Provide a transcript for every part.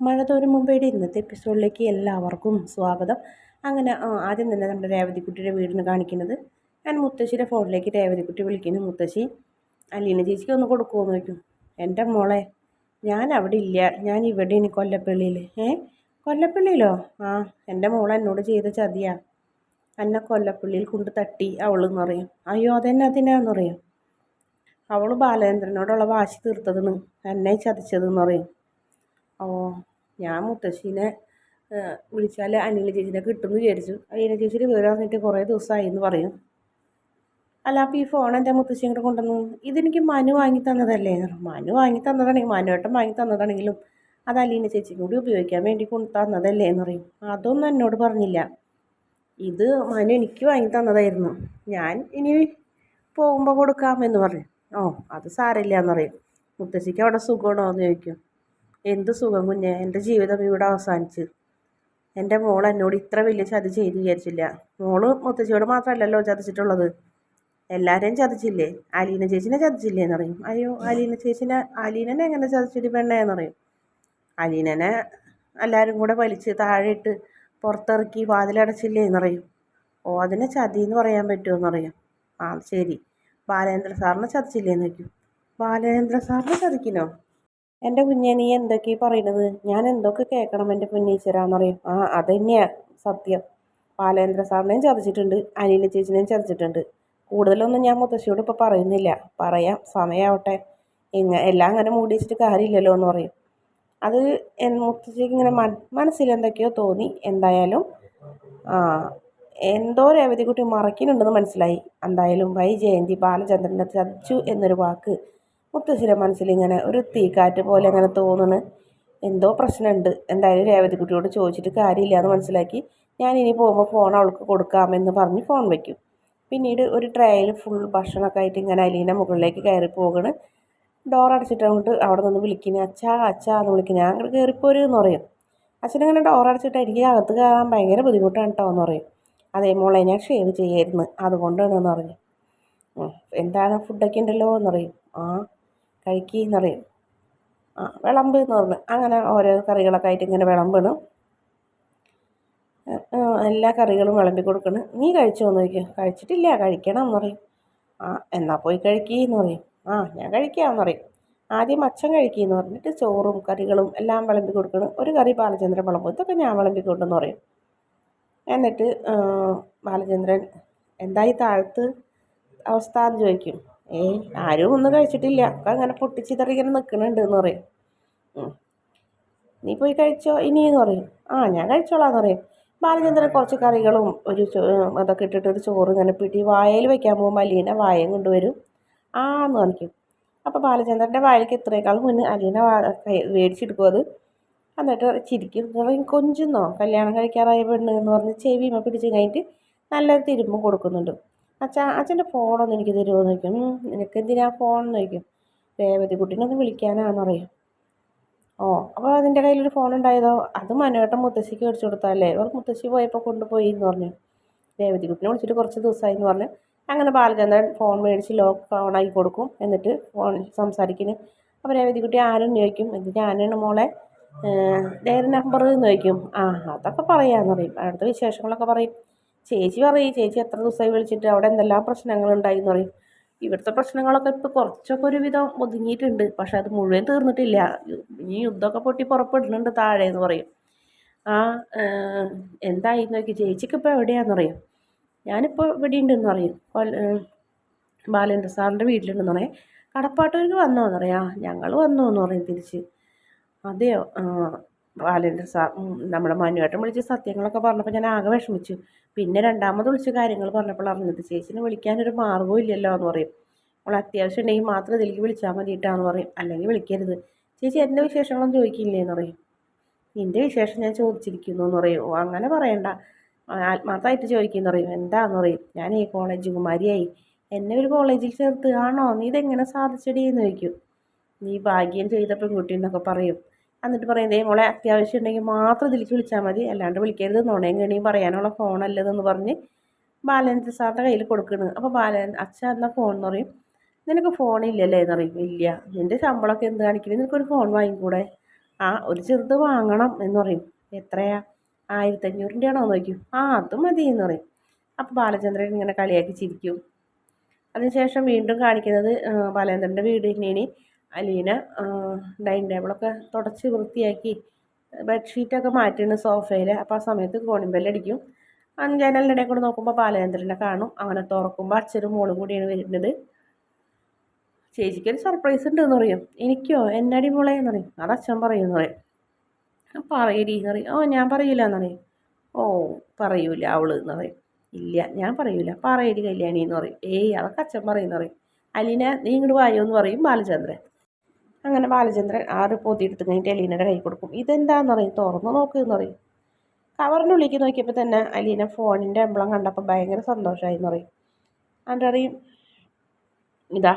മഴ തോരും മുമ്പേടെ ഇന്നത്തെ എപ്പിസോഡിലേക്ക് എല്ലാവർക്കും സ്വാഗതം. അങ്ങനെ ആദ്യം തന്നെ നമ്മുടെ രേവതിക്കുട്ടിയുടെ വീടിന് കാണിക്കുന്നത്. ഞാൻ മുത്തശ്ശിയുടെ ഫോണിലേക്ക് രേവതിക്കുട്ടി വിളിക്കുന്നു. മുത്തശ്ശി അലീന ചേച്ചിക്ക് ഒന്ന് കൊടുക്കുമോ എന്ന് ചോദിക്കും. എന്റെ മോളെ ഞാൻ അവിടെ ഇല്ല. ഞാൻ ഇവിടെ ഇനി കൊല്ലപ്പള്ളിയിൽ ഏ? കൊല്ലപ്പള്ളിയിലോ? ആ എന്റെ മോളെ എന്നോട് ചെയ്ത ചതിയാ. എന്നെ കൊല്ലപ്പള്ളിയിൽ കൊണ്ട് തട്ടി അവളെന്ന് പറയും. അയ്യോ അതെന്നെ അതിനാന്ന് പറയും. അവൾ ബാലചന്ദ്രനോടുള്ള വാശി തീർത്തതെന്ന് എന്നെ ചതിച്ചതെന്ന് പറയും. ഓ ഞാൻ മുത്തശ്ശീനെ വിളിച്ചാൽ അനില ചേച്ചീനെ കിട്ടുമെന്ന് വിചാരിച്ചു. അനില ചേച്ചിയുടെ വിവരം അറിഞ്ഞിട്ട് കുറേ ദിവസമായി എന്ന് പറയും. അല്ല അപ്പോൾ ഈ ഫോൺ എന്റെ മുത്തശ്ശി ഇങ്ങോട്ട് കൊണ്ടുവന്നു? ഇതെനിക്ക് മനു വാങ്ങി തന്നതല്ലേ? മനു വാങ്ങി തന്നതാണെങ്കിൽ മനുവേട്ടൻ വാങ്ങി തന്നതാണെങ്കിലും അത് അലീന ചേച്ചിക്കും കൂടി ഉപയോഗിക്കാൻ വേണ്ടി കൊണ്ട് തന്നതല്ലേ എന്ന് പറയും. അതൊന്നും എന്നോട് പറഞ്ഞില്ല. ഇത് മനു എനിക്ക് വാങ്ങി തന്നതായിരുന്നു. ഞാൻ ഇനി പോകുമ്പോൾ കൊടുക്കാമെന്ന് പറയും. ഓ അത് സാരമില്ല എന്ന് പറയും. മുത്തശ്ശിക്ക് അവിടെ സുഖമാണോ എന്ന് ചോദിക്കും. എന്ത് സുഖം കുഞ്ഞെ എന്റെ ജീവിതം ഇവിടെ അവസാനിച്ച്. എന്റെ മോൾ എന്നോട് ഇത്ര വലിയ ചതി ചെയ്ത് വിചാരിച്ചില്ല. മോൾ മുത്തശ്ശിയോട് മാത്രമല്ലല്ലോ ചതിച്ചിട്ടുള്ളത്. എല്ലാവരെയും ചതിച്ചില്ലേ? അലീന ചേച്ചിനെ ചതിച്ചില്ലേ എന്ന് അയ്യോ അലീന ചേച്ചിനെ അലീനനെ എങ്ങനെ ചതിച്ചിട്ട് പെണ്ണേന്ന് പറയും. അലീനനെ എല്ലാവരും കൂടെ വലിച്ച് താഴെ ഇട്ട് പുറത്തിറക്കി വാതിലടച്ചില്ലേ എന്ന് ഓ അതിനെ ചതി എന്ന് പറയാൻ പറ്റുമോ എന്ന് ആ ശരി. ബാലേന്ദ്ര സാറിനെ ചതിച്ചില്ലേ എന്ന് വയ്ക്കും ബാലേന്ദ്ര സാറിനെ ചതിക്കണോ എന്റെ കുഞ്ഞെ നീ എന്തൊക്കെ പറയണത് ഞാൻ എന്തൊക്കെ കേൾക്കണം എന്റെ പൊന്നീശ്വരാന്ന് പറയും ആ അതന്നെയാണ് സത്യം. ബാലേന്ദ്ര സാറിനെയും ചതച്ചിട്ടുണ്ട് അനില ചേച്ചിനെയും ചതച്ചിട്ടുണ്ട്. കൂടുതലൊന്നും ഞാൻ മുത്തശ്ശിയോട് ഇപ്പോൾ പറയുന്നില്ല. പറയാം സമയമാവട്ടെ ഇങ്ങ എല്ലാം അങ്ങനെ മൂടി വെച്ചിട്ട് കാര്യമില്ലല്ലോ എന്ന് പറയും. അത് എൻ മുത്തശ്ശിക്ക് ഇങ്ങനെ മനസ്സിൽ എന്തൊക്കെയോ തോന്നി. എന്തായാലും ആ എന്തോ രേവതിക്കുട്ടി മറക്കുന്നുണ്ടെന്ന് മനസ്സിലായി. എന്തായാലും വൈ ജയന്തി ബാലചന്ദ്രനെ ചതിച്ചു എന്നൊരു വാക്ക് മുത്തശ്ശിയുടെ മനസ്സിലിങ്ങനെ ഒരു തീക്കാറ്റ് പോലെ അങ്ങനെ തോന്നുന്നു എന്തോ പ്രശ്നമുണ്ട് എന്തായാലും രേവതിക്കുട്ടിയോട് ചോദിച്ചിട്ട് കാര്യമില്ല എന്ന് മനസ്സിലാക്കി. ഞാൻ ഇനി പോകുമ്പോൾ ഫോൺ അവൾക്ക് കൊടുക്കാമെന്ന് പറഞ്ഞ് ഫോൺ വയ്ക്കും പിന്നീട് ഒരു ട്രേയിൽ ഫുൾ ഭക്ഷണമൊക്കെ ആയിട്ട് ഇങ്ങനെ അലീന്റെ മുകളിലേക്ക് കയറി പോകണ്. ഡോർ അടച്ചിട്ട് അവിടെ നിന്ന് വിളിക്കുന്നത് അച്ഛാ അച്ഛാ എന്ന് വിളിക്കുന്നത് ഞാൻ അങ്ങോട്ട് കയറിപ്പോരു എന്ന് പറയും. അച്ഛനങ്ങനെ ഡോർ അടച്ചിട്ട് എനിക്ക് അകത്ത് കയറാൻ ഭയങ്കര ബുദ്ധിമുട്ടാണ് കേട്ടോ എന്ന് പറയും. അതേ മോളെ ഞാൻ ഷേവ് ചെയ്യായിരുന്നു അതുകൊണ്ടാണ് എന്ന് പറഞ്ഞു. എന്താണ്? ഫുഡൊക്കെ ഉണ്ടല്ലോ എന്ന് പറയും. ആ കഴിക്കുകയെന്ന് പറയും. ആ വിളമ്പ് എന്ന് പറഞ്ഞു. അങ്ങനെ ഓരോ കറികളൊക്കെ ആയിട്ട് ഇങ്ങനെ വിളമ്പണം എല്ലാ കറികളും വിളമ്പി കൊടുക്കണം. നീ കഴിച്ചോ? എന്ന് ചോദിക്കും. കഴിച്ചിട്ടില്ല കഴിക്കണം എന്ന് പറയും. ആ എന്നാൽ പോയി കഴിക്കുകയെന്ന് പറയും. ആ ഞാൻ കഴിക്കാമെന്ന് പറയും. ആദ്യം അച്ഛൻ കഴിക്കുകയെന്ന് പറഞ്ഞിട്ട് ചോറും കറികളും എല്ലാം വിളമ്പി കൊടുക്കണം. ഒരു കറി ബാലചന്ദ്രൻ വിളമ്പും. ഇതൊക്കെ ഞാൻ വിളമ്പി കൊണ്ടെന്ന് പറയും. എന്നിട്ട് ബാലചന്ദ്രൻ എന്തായി താഴത്ത് അവസ്ഥ? എന്ന് ചോദിക്കും. ഏയ് ആരും ഒന്നും കഴിച്ചിട്ടില്ല. ഒക്കെ അങ്ങനെ പൊട്ടിച്ചിതറി ഇങ്ങനെ നിൽക്കുന്നുണ്ട് എന്ന് പറയും നീ പോയി കഴിച്ചോ? ഇനിയെന്ന് പറയും. ആ ഞാൻ കഴിച്ചോളാം എന്ന് പറയും. ബാലചന്ദ്രൻ കുറച്ച് കറികളും ഒരു അതൊക്കെ ഇട്ടിട്ട് ഒരു ചോറ് ഇങ്ങനെ പിടി വായയിൽ വയ്ക്കാൻ പോകുമ്പോൾ അലീന വായയും കൊണ്ടുവരും. ആ എന്ന് കാണിക്കും. അപ്പോൾ ബാലചന്ദ്രന്റെ വായിലേക്ക് ഇത്രയേക്കാളും മുന്നേ അലീന മേടിച്ചെടുക്കും അത്. എന്നിട്ട് ചിരിക്കും. കൊഞ്ചുന്നോ? കല്യാണം കഴിക്കാറായ പെണ്ണ് എന്ന് പറഞ്ഞ് ചെവിമ പിടിച്ച് കഴിഞ്ഞിട്ട് നല്ലൊരു തിരുമ്പ് കൊടുക്കുന്നുണ്ട്. അച്ഛാ അച്ഛന്റെ ഫോണൊന്ന് എനിക്ക് തരുമോ എന്ന് ചോദിക്കും. നിനക്ക് എന്തിനാ ഫോൺ എന്ന് ചോദിക്കും. രേവതി കുട്ടീനൊന്ന് വിളിക്കാനാന്ന് പറയും ഓ അപ്പോൾ അതിന്റെ കയ്യിലൊരു ഫോൺ ഉണ്ടായതോ അത് മനുവേട്ടൻ മുത്തശ്ശിക്ക് മേടിച്ചു കൊടുത്താലേ അവർ മുത്തശ്ശി പോയപ്പോൾ കൊണ്ടുപോയി എന്ന് പറഞ്ഞു. രേവതി കുട്ടിനെ വിളിച്ചിട്ട് കുറച്ച് ദിവസമായി എന്ന് പറഞ്ഞു. അങ്ങനെ ബാലചന്ദ്രൻ ഫോൺ മേടിച്ച് ലോക്ക് ഓണാക്കി കൊടുക്കും. എന്നിട്ട് ഫോൺ സംസാരിക്കുന്നു. അപ്പോൾ രേവതി കുട്ടി ആരും ചോദിക്കും. എന്നിട്ട് ആനയാണ് മോളെ. ഡയറി നമ്പർ എന്ന് ചോദിക്കും. ആ അതൊക്കെ പറയാമെന്ന് പറയും അടുത്ത വിശേഷങ്ങളൊക്കെ പറയും. ചേച്ചി പറയും ചേച്ചി എത്ര ദിവസമായി വിളിച്ചിട്ട് അവിടെ എന്തെല്ലാം പ്രശ്നങ്ങളുണ്ടായി എന്ന് പറയും. ഇവിടുത്തെ പ്രശ്നങ്ങളൊക്കെ ഇപ്പോൾ കുറച്ചൊക്കെ ഒരു വിധം ഒതുങ്ങിയിട്ടുണ്ട്. പക്ഷെ അത് മുഴുവൻ തീർന്നിട്ടില്ല. ഇനി യുദ്ധമൊക്കെ പൊട്ടി പുറപ്പെടുന്നുണ്ട് താഴെ എന്ന് പറയും. ആ എന്തായി നോക്കി ചേച്ചിക്ക് ഇപ്പോൾ എവിടെയാണെന്ന് പറയും. ഞാനിപ്പോൾ ഇവിടെ ഉണ്ടെന്ന് പറയും ബാലേന്ദ്ര സാറിന്റെ വീട്ടിലുണ്ടെന്ന് പറയും. കടപ്പാട്ടൂർക്ക് വന്നോ എന്നറിയാം ഞങ്ങൾ വന്നു എന്ന് പറയും തിരിച്ച്. അതെയോ? ബാലേന്ദ്ര സാർ നമ്മുടെ മനുവേട്ടൻ വിളിച്ച് സത്യങ്ങളൊക്കെ പറഞ്ഞപ്പോൾ ഞാൻ ആകെ വിഷമിച്ചു. പിന്നെ രണ്ടാമത് വിളിച്ച് കാര്യങ്ങൾ പറഞ്ഞപ്പോൾ അറിഞ്ഞത് ചേച്ചിനെ വിളിക്കാനൊരു മാർഗവും ഇല്ലല്ലോ എന്ന് പറയും. അവൾ അത്യാവശ്യം ഉണ്ടെങ്കിൽ മാത്രം ഇതിലേക്ക് വിളിച്ചാൽ മതിയിട്ടാന്ന് പറയും. അല്ലെങ്കിൽ വിളിക്കരുത്. ചേച്ചി എന്റെ വിശേഷങ്ങളൊന്നും ചോദിക്കില്ലേ? എന്ന് പറയും. നിന്റെ വിശേഷം ഞാൻ ചോദിച്ചിരിക്കുന്നു എന്ന് പറയും. ഓ അങ്ങനെ പറയണ്ട. ആത്മാർത്ഥമായിട്ട് ചോദിക്കുന്നു പറയും. എന്താന്ന്? പറയും. ഞാൻ ഈ കോളേജ് കുമാരിയായി. എന്നെ ഒരു കോളേജിൽ ചേർത്ത് ആണോ? നീ ഇതെങ്ങനെ സാധിച്ചടി? എന്ന് ചോദിക്കും. നീ ഭാഗ്യം ചെയ്ത പെൺകുട്ടി എന്നൊക്കെ പറയും. എന്നിട്ട് പറയും ദേ മോളെ അത്യാവശ്യം ഉണ്ടെങ്കിൽ മാത്രം ഇതിലേക്ക് വിളിച്ചാൽ മതി. അല്ലാണ്ട് വിളിക്കരുത്. നുണയും കണിയും പറയാനുള്ള ഫോണല്ലതെന്ന് പറഞ്ഞ് ബാലൻസ് സാറിന്റെ കയ്യിൽ കൊടുക്കുന്നത് അപ്പോൾ ബാലൻ അച്ഛ എന്ന ഫോൺ എന്ന് പറയും. നിനക്ക് ഫോണില്ലല്ലേ എന്ന് പറയും. ഇല്ല. നിന്റെ ശമ്പളമൊക്കെ എന്ത് കാണിക്കുന്നത് നിനക്കൊരു ഫോൺ വാങ്ങിക്കൂടെ? ആ ഒരു ചെറുത് വാങ്ങണം. എന്ന് പറയും. എത്രയാ? ആയിരത്തഞ്ഞൂറിന്റെ ആണോ എന്ന് ചോദിക്കും. ആ അത് മതി എന്ന് പറയും. അപ്പോൾ ബാലചന്ദ്രൻ ഇങ്ങനെ കളിയാക്കി ചിരിക്കും. അതിനുശേഷം വീണ്ടും കാണിക്കുന്നത് ബാലേന്ദ്രന്റെ വീട് തന്നെയാണ്. അലീന ഡൈനിങ് ടേബിളൊക്കെ തുടച്ച് വൃത്തിയാക്കി ബെഡ്ഷീറ്റൊക്കെ മാറ്റുന്നു സോഫയിൽ അപ്പോൾ ആ സമയത്ത് കോണിംഗ് ബെല്ലടിക്കും ജനലിന്റെ ഇടയിൽ കൂടെ നോക്കുമ്പോൾ ബാലചന്ദ്രനെ കാണും. അങ്ങനെ തുറക്കുമ്പോൾ അച്ഛനും മോളും കൂടിയാണ് വരുന്നത്. ചേച്ചിക്കൊരു സർപ്രൈസ് ഉണ്ട് എന്ന് പറയും. എനിക്കോ? എന്നടി മോളെ? എന്ന് പറയും. അത് അച്ഛൻ പറയുമെന്ന് പറയും. പറയടി. എന്ന് പറയും. ഓ ഞാൻ പറയൂല എന്ന് പറയും. ഓ പറയൂല അവൾ എന്ന് പറയും. ഇല്ല ഞാൻ പറയൂല. പറയടി കല്യാണി എന്ന് പറയും. ഏയ് അതൊക്കെ അച്ഛൻ പറയുമെന്ന് പറയും. അലീന നീ ഇങ്ങോട്ട് വായോ എന്ന് പറയും ബാലചന്ദ്രൻ. അങ്ങനെ ബാലചന്ദ്രൻ ആറ് പൊതി എടുത്ത് കഴിഞ്ഞിട്ട് അലീനയുടെ കൈ കൊടുക്കും. ഇതെന്താന്ന് പറയും തുറന്ന് നോക്ക് എന്ന് പറയും. കവറിനുള്ളിലേക്ക് നോക്കിയപ്പോൾ തന്നെ അലീന ഫോണിന്റെ എംബ്ലം കണ്ടപ്പോൾ ഭയങ്കര സന്തോഷമായി എന്ന് പറയും. എന്നിട്ട് അറിയും ഇതാ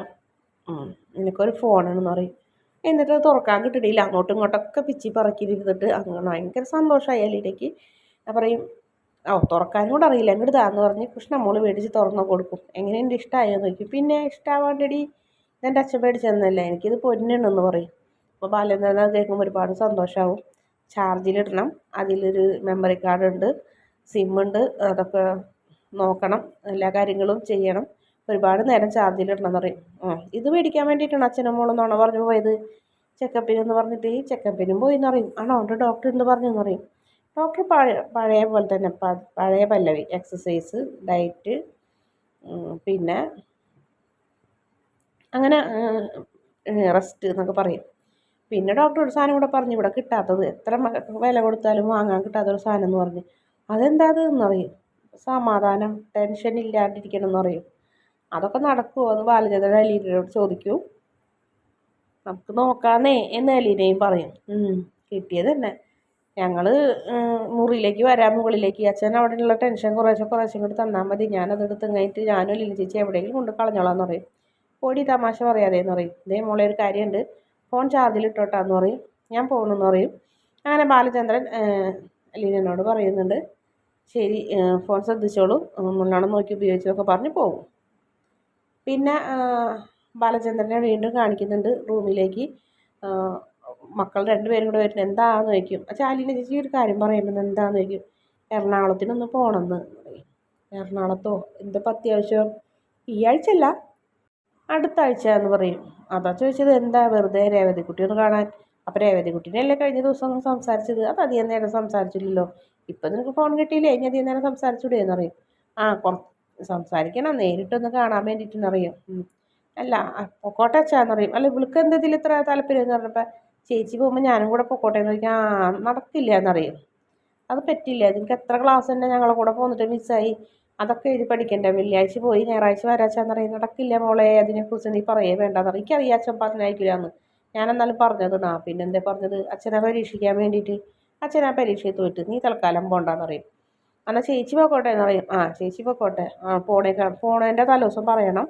നിനക്കൊരു ഫോണാണെന്ന് പറയും. എന്നിട്ട് തുറക്കാൻ കിട്ടിയില്ല അങ്ങോട്ടും ഇങ്ങോട്ടൊക്കെ പിച്ചി പറക്കിയിരുന്നിട്ട് അങ്ങനെ ഭയങ്കര സന്തോഷമായി അലീനയ്ക്ക്. ഞാൻ പറയും ഓ തുറക്കാനും കൂടെ അറിയില്ല. അങ്ങോട്ട് താന്ന് പറഞ്ഞ് കൃഷ്ണമോൾ മേടിച്ച് തുറന്നു കൊടുക്കും. എങ്ങനെയുണ്ട് ഇഷ്ടമായോ എന്ന് ചോദിക്കും. പിന്നെ ഇഷ്ടമാവാണ്ടടി എന്റെ അച്ഛൻ ചെന്നല്ലേ? എനിക്കിത് പൊന്നെണ്ണെന്ന് പറയും. അപ്പോൾ ബാലേന്ദ്രൻ കേൾക്കുമ്പോൾ ഒരുപാട് സന്തോഷമാവും ചാർജിലിടണം അതിലൊരു മെമ്മറി കാർഡ് ഉണ്ട്. സിമ്മുണ്ട് അതൊക്കെ നോക്കണം. എല്ലാ കാര്യങ്ങളും ചെയ്യണം. ഒരുപാട് നേരം ചാർജിലിടണം എന്ന് പറയും. ഇത് മേടിക്കാൻ വേണ്ടിയിട്ടാണ് അച്ഛനും മോളും നോണ പറഞ്ഞു പോയത്. ചെക്കപ്പിനെന്ന് പറഞ്ഞിട്ട് ഈ ചെക്കപ്പിനും പോയി എന്ന് പറയും. ആണോ? ഉണ്ട് ഡോക്ടർ എന്ന് പറഞ്ഞു എന്ന് പറയും. ഡോക്ടർ പഴയ പഴയ പോലെ തന്നെ. പഴയ പല്ലവി. എക്സസൈസ് ഡയറ്റ് പിന്നെ അങ്ങനെ റെസ്റ്റ് എന്നൊക്കെ പറയും. പിന്നെ ഡോക്ടർ ഒരു സാധനം കൂടെ പറഞ്ഞു ഇവിടെ കിട്ടാത്തത് എത്ര വില കൊടുത്താലും വാങ്ങാൻ കിട്ടാത്തൊരു സാധനം എന്ന് പറഞ്ഞ്. അതെന്താ അത്? സമാധാനം ടെൻഷൻ ഇല്ലാണ്ടിരിക്കണം എന്നറിയും അതൊക്കെ നടക്കുമോ എന്ന് ബാലചന്ദ്രൻ അലീനയോട് ചോദിക്കൂ. നമുക്ക് നോക്കാന്നേ എന്ന് അലീനയും പറയും. കിട്ടിയത് തന്നെ. ഞങ്ങൾ മുറിയിലേക്ക് വരാൻ മുകളിലേക്ക്. അച്ഛൻ അവിടെയുള്ള ടെൻഷൻ കുറേശ്ശെ കുറേശ്ശെ കൂടി തന്നാൽ മതി. ഞാനതെടുത്ത് കഴിഞ്ഞിട്ട് ഞാനും ലീല ചേച്ചി എവിടെയെങ്കിലും കൊണ്ട് കളഞ്ഞോളാം എന്ന് പറയും. ഓടി തമാശ പറയാതെ എന്ന് പറയും. ഇതേ മോളെ ഒരു കാര്യമുണ്ട്. ഫോൺ ചാർജിൽ ഇട്ടോട്ടാന്ന് പറയും. ഞാൻ പോകണമെന്ന് പറയും. അങ്ങനെ ബാലചന്ദ്രൻ ലീനനോട് പറയുന്നുണ്ട്. ശരി ഫോൺ ശ്രദ്ധിച്ചോളൂ. മുന്നോണം നോക്കി ഉപയോഗിച്ചതൊക്കെ പറഞ്ഞ് പോകും പിന്നെ ബാലചന്ദ്രനെ വീണ്ടും കാണിക്കുന്നുണ്ട് റൂമിലേക്ക്. മക്കൾ രണ്ടുപേരും കൂടെ വരുന്നത് എന്താണെന്ന് ചോദിക്കും. ചാലിനെ ചേച്ചി ഒരു കാര്യം പറയുമ്പോൾ എന്താണെന്ന് ചോദിക്കും. എറണാകുളത്തിനൊന്ന് പോകണമെന്ന് എറണാകുളത്തോ? എന്തപ്പോൾ അത്യാവശ്യം? ഈ ആഴ്ച അല്ല അടുത്ത ആഴ്ച എന്ന് പറയും. അതാ ചോദിച്ചത് എന്താ വെറുതെ രേവതിക്കുട്ടി കാണാൻ? അപ്പോൾ രേവതിക്കുട്ടീനല്ലേ കഴിഞ്ഞ ദിവസം സംസാരിച്ചത്? അത് അധികം നേരം സംസാരിച്ചില്ലല്ലോ. ഇപ്പം നിനക്ക് ഫോൺ കിട്ടിയില്ലേ? ഇനി അധികം നേരം സംസാരിച്ചൂടെ എന്ന് അറിയും ആ സംസാരിക്കണം. നേരിട്ടൊന്ന് കാണാൻ വേണ്ടിയിട്ടെന്നറിയും അല്ല പൊക്കോട്ടെ അച്ഛാന്നറിയും അല്ല ഇവൾക്ക് എന്തെങ്കിലും ഇത്ര താല്പര്യം എന്ന് പറഞ്ഞപ്പോൾ ചേച്ചി പോകുമ്പോൾ ഞാനും കൂടെ പൊക്കോട്ടെ എന്ന് ചോദിക്കാം ആ നടക്കില്ല എന്നറിയും അത് പറ്റില്ല. നിങ്ങൾക്ക് എത്ര ക്ലാസ് തന്നെ ഞങ്ങളെ കൂടെ പോന്നിട്ട് മിസ്സായി അതൊക്കെ എഴുതി പഠിക്കേണ്ട? വെള്ളിയാഴ്ച പോയി ഞായറാഴ്ച വരാച്ചാന്ന് പറയും നടക്കില്ല മോളെ അതിനെക്കുറിച്ച് നീ പറയേ വേണ്ടെന്ന് എനിക്കറിയാം അച്ഛൻ പറഞ്ഞയക്കില്ല എന്ന് ഞാൻ എന്നാലും പറഞ്ഞത് നാ പിന്നെന്തേ പറഞ്ഞത്? അച്ഛനെ പരീക്ഷിക്കാൻ വേണ്ടിയിട്ട് അച്ഛനെ പരീക്ഷയിൽ തോറ്റ്. നീ തൽക്കാലം പോണ്ടെന്ന് പറയും. എന്നാൽ ചേച്ചി പോക്കോട്ടെ എന്ന് പറയും. ആ ചേച്ചി പോക്കോട്ടെ. ആ പോണേക്കാ പോണേന്റെ തലേദിവസം പറയണം.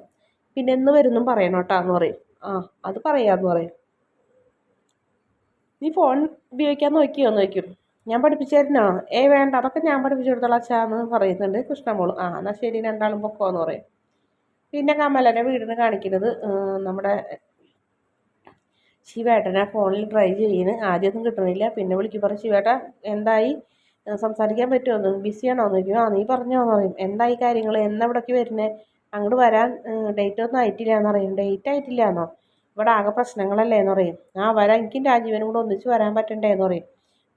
പിന്നെ എന്ന് വരുന്നും പറയണം കേട്ടോ എന്ന് പറയും. ആ അത് പറയാമെന്ന് പറയും. നീ ഫോൺ ഉപയോഗിക്കാൻ നോക്കിയോ? ചോദിക്കും. ഞാൻ പഠിപ്പിച്ചു തരുന്നോ ഏ വേണ്ട അതൊക്കെ ഞാൻ പഠിപ്പിച്ചു കൊടുത്തോളാം അച്ഛാന്ന് പറയുന്നുണ്ട് കൃഷ്ണമോളും. ആ എന്നാൽ ശരി രണ്ടാളും പൊക്കോന്ന് പറയും. പിന്നെ കമലനെ വീടിന് കാണിക്കുന്നത് നമ്മുടെ ശിവേട്ടനെ ഫോണിൽ ട്രൈ ചെയ്യുന്നു ആദ്യമൊന്നും കിട്ടണില്ല പിന്നെ വിളിക്കും പറ ശിവേട്ട എന്തായി? സംസാരിക്കാൻ പറ്റുമോ ബിസിയാണോ എന്ന് ചോദിക്കും ആ നീ പറഞ്ഞോ എന്ന് പറയും. എന്തായി കാര്യങ്ങൾ എന്നവിടേക്ക് വരുന്നത് അങ്ങോട്ട് വരാൻ ഡേറ്റ് ഒന്നും ആയിട്ടില്ല എന്ന് പറയും. ഡേറ്റ് ആയിട്ടില്ല എന്നോ? ഇവിടെ ആകെ പ്രശ്നങ്ങളല്ലേ എന്ന് പറയും. ആ വരാൻ എനിക്കും രാജീവനും കൂടെ ഒന്നിച്ച് വരാൻ പറ്റണ്ടേ എന്ന് പറയും.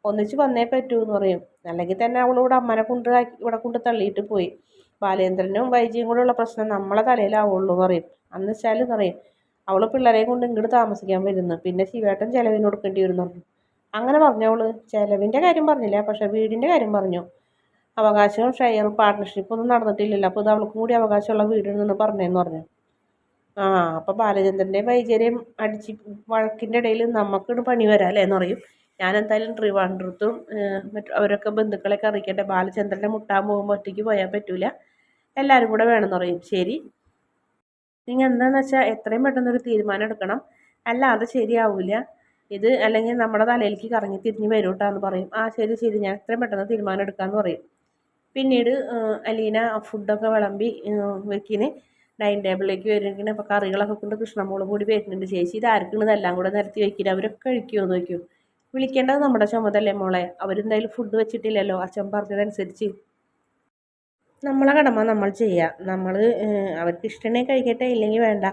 ഒന്നിച്ച് വന്നേ പറ്റൂ എന്ന് പറയും. അല്ലെങ്കിൽ തന്നെ അവളിവിടെ അമ്മനെ കൊണ്ട് ഇവിടെ കൊണ്ട് തള്ളിയിട്ട് പോയി. ബാലേന്ദ്രനും വൈജിയും കൂടെ ഉള്ള പ്രശ്നം നമ്മളെ തലയിലാവുള്ളൂ എന്ന് പറയും. അന്ന് വെച്ചാൽ പറയും. അവൾ പിള്ളേരെയും കൊണ്ട് ഇങ്ങോട്ട് താമസിക്കാൻ വരുന്നു. പിന്നെ ശിവേട്ടൻ ചിലവിന് കൊടുക്കേണ്ടി വരുന്നു അങ്ങനെ പറഞ്ഞു അവൾ. ചിലവിന്റെ കാര്യം പറഞ്ഞില്ല പക്ഷേ വീടിന്റെ കാര്യം പറഞ്ഞു. അവകാശവും ഷെയർ പാർട്ട്ണർഷിപ്പ് ഒന്നും നടന്നിട്ടില്ലല്ലോ. അപ്പോൾ ഇത് അവൾക്കും കൂടി അവകാശമുള്ള വീടുണ്ടെന്ന് പറഞ്ഞതെന്ന് പറഞ്ഞു. ആ അപ്പോൾ ബാലചന്ദ്രന്റെയും വൈദ്യരെയും അടിച്ച് വഴക്കിന്റെ ഇടയിൽ നമുക്കിട് പണി വരാം അല്ലേ എന്ന് പറയും. ഞാൻ എന്തായാലും ട്രിവാൻഡ്രത്തും മറ്റു അവരൊക്കെ ബന്ധുക്കളെയൊക്കെ അറിയിക്കട്ടെ. ബാലചന്ദ്രനെ മുട്ടാൻ പോകുമ്പോൾ ഒറ്റയ്ക്ക് പോയാൽ പറ്റില്ല എല്ലാവരും കൂടെ വേണമെന്ന് പറയും ശരി. നിങ്ങൾ എന്താണെന്ന് വെച്ചാൽ എത്രയും പെട്ടെന്നൊരു തീരുമാനം എടുക്കണം. അല്ലാതെ ശരിയാവില്ല ഇത് അല്ലെങ്കിൽ നമ്മുടെ തലയിലേക്ക് കറങ്ങി തിരിഞ്ഞ് വരും കേട്ടോ എന്ന് പറയും. ആ ശരി ശരി. ഞാൻ എത്രയും പെട്ടെന്ന് തീരുമാനം എടുക്കാമെന്ന് പറയും. പിന്നീട് അലീന ഫുഡൊക്കെ വിളമ്പി വെക്കിന്. ഡൈനിങ് ടേബിളിലേക്ക് വരുമെങ്കിൽ അപ്പോൾ കറികളൊക്കെ കൊണ്ട് കൃഷ്ണമോൾ കൂടി വരുന്നുണ്ട്. ചേച്ചി ഇത് ആർക്കും ഇതെല്ലാം കൂടെ നിരത്തി വെക്കില്ല അവരൊക്കെ കഴിക്കുമോ എന്ന് ചോദിക്കും. വിളിക്കേണ്ടത് നമ്മുടെ ചുമതലേ മോളെ? അവരെന്തായാലും ഫുഡ് വെച്ചിട്ടില്ലല്ലോ. അച്ഛൻ പറഞ്ഞതനുസരിച്ച്. നമ്മളെ കടമ നമ്മൾ ചെയ്യുക നമ്മൾ അവർക്ക് ഇഷ്ടമേ കഴിക്കട്ടെ ഇല്ലെങ്കിൽ വേണ്ട.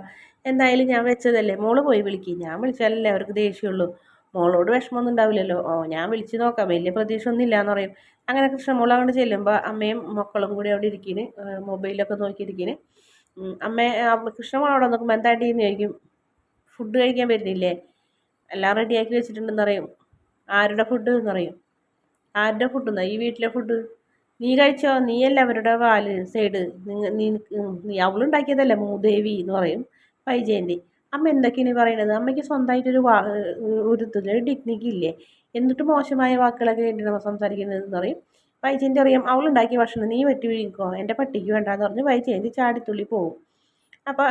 എന്തായാലും ഞാൻ വെച്ചതല്ലേ. മോൾ പോയി വിളിക്കും. ഞാൻ വിളിച്ചാലല്ലേ അവർക്ക് ദേഷ്യമുള്ളൂ മോളോട് വിഷമമൊന്നും ഉണ്ടാവില്ലല്ലോ. ഓ ഞാൻ വിളിച്ച് നോക്കാം. വലിയ പ്രതീക്ഷ ഒന്നും ഇല്ലയെന്ന് പറയും. അങ്ങനെ കൃഷ്ണമോൾ അങ്ങോട്ട് ചെല്ലുമ്പോൾ അമ്മയും മക്കളും കൂടി അവിടെ ഇരിക്കീന്. മൊബൈലൊക്കെ നോക്കിയിരിക്കീന്. അമ്മ കൃഷ്ണമോൾ അവിടെ നോക്കുമ്പോൾ എന്താ എന്ന് ചോദിക്കും. ഫുഡ് കഴിക്കാൻ വരുന്നില്ലേ? എല്ലാം റെഡിയാക്കി വെച്ചിട്ടുണ്ടെന്ന് പറയും. ആരുടെ ഫുഡ് എന്ന് പറയും? ആരുടെ ഫുഡ് എന്നാ ഈ വീട്ടിലെ ഫുഡ് നീ കഴിച്ചോ? നീയല്ല അവരുടെ വാൽ സൈഡ് നീ നീ അവളുണ്ടാക്കിയതല്ലേ മൂദേവി എന്ന് പറയും വൈജയന്തി. അമ്മ എന്തൊക്കെയാണ് പറയണത്? അമ്മയ്ക്ക് സ്വന്തമായിട്ടൊരു വാ ഒരു ഇതില്ല ഡിഗ്നിക്ക് ഇല്ലേ? എന്നിട്ട് മോശമായ വാക്കുകളൊക്കെ വേണ്ടിയിട്ടാണ് സംസാരിക്കുന്നത് എന്ന് പറയും വൈജയന്തി അറിയാം അവളുണ്ടാക്കിയ ഭക്ഷണം നീ വെട്ടി വീഴിക്കോ എന്റെ പട്ടിക്ക് വേണ്ടാന്ന് പറഞ്ഞ് വൈജയന്തി ചാടിത്തുള്ളി പോകും അപ്പോൾ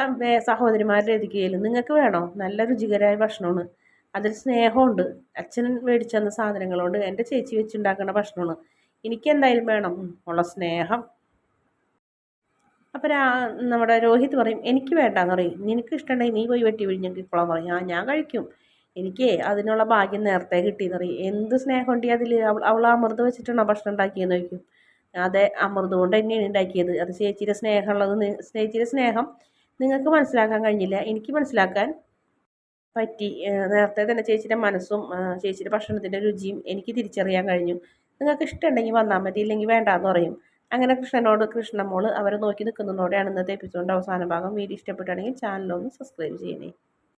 സഹോദരിമാരുടെ എതിക്കുകയില്ല നിങ്ങൾക്ക് വേണോ? നല്ല രുചികരമായ ഭക്ഷണമാണ്. അതിൽ സ്നേഹമുണ്ട്. അച്ഛൻ മേടിച്ചു തന്ന സാധനങ്ങളുണ്ട്. എന്റെ ചേച്ചി വെച്ചുണ്ടാക്കുന്ന ഭക്ഷണമാണ്. എനിക്കെന്തായാലും വേണം. ഉള്ള സ്നേഹം. അപ്പോൾ നമ്മുടെ രോഹിത് പറയും എനിക്ക് വേണ്ടാന്ന് പറയും. നിനക്ക് ഇഷ്ടമുണ്ടെങ്കിൽ നീ പോയി വെട്ടി വിഴിഞ്ഞെങ്കിക്കോളാൻ പറയും. ആ ഞാൻ കഴിക്കും. എനിക്ക് അതിനുള്ള ഭാഗ്യം നേരത്തെ കിട്ടിയെന്ന് പറയും. എന്ത് സ്നേഹം ഉണ്ടെങ്കിൽ അതിൽ അവൾ അമൃത് വെച്ചിട്ടാണോ ഭക്ഷണം ഉണ്ടാക്കിയെന്ന് ചോദിക്കും. അതെ അമൃത് കൊണ്ട് തന്നെയാണ് ഉണ്ടാക്കിയത്. അത് ചേച്ചിയുടെ സ്നേഹമുള്ളത് ചേച്ചിയുടെ സ്നേഹം നിങ്ങൾക്ക് മനസ്സിലാക്കാൻ കഴിഞ്ഞില്ല. എനിക്ക് മനസ്സിലാക്കാൻ പറ്റി. നേരത്തെ തന്നെ ചേച്ചിയുടെ മനസ്സും ചേച്ചിയുടെ ഭക്ഷണത്തിന്റെ രുചിയും എനിക്ക് തിരിച്ചറിയാൻ കഴിഞ്ഞു. നിങ്ങൾക്ക് ഇഷ്ടമുണ്ടെങ്കിൽ വന്നാൽ മതി ഇല്ലെങ്കിൽ വേണ്ടാന്ന് പറയും. അങ്ങനെ കൃഷ്ണനോട് കൃഷ്ണമോൾ അവരെ നോക്കി നിൽക്കുന്നതോടെയാണ് ഇന്നത്തെ എപ്പിസോഡിന്റെ അവസാന ഭാഗം. വീഡിയോ ഇഷ്ടപ്പെട്ടാണെങ്കിൽ ചാനലൊന്ന് സബ്സ്ക്രൈബ് ചെയ്യണേ.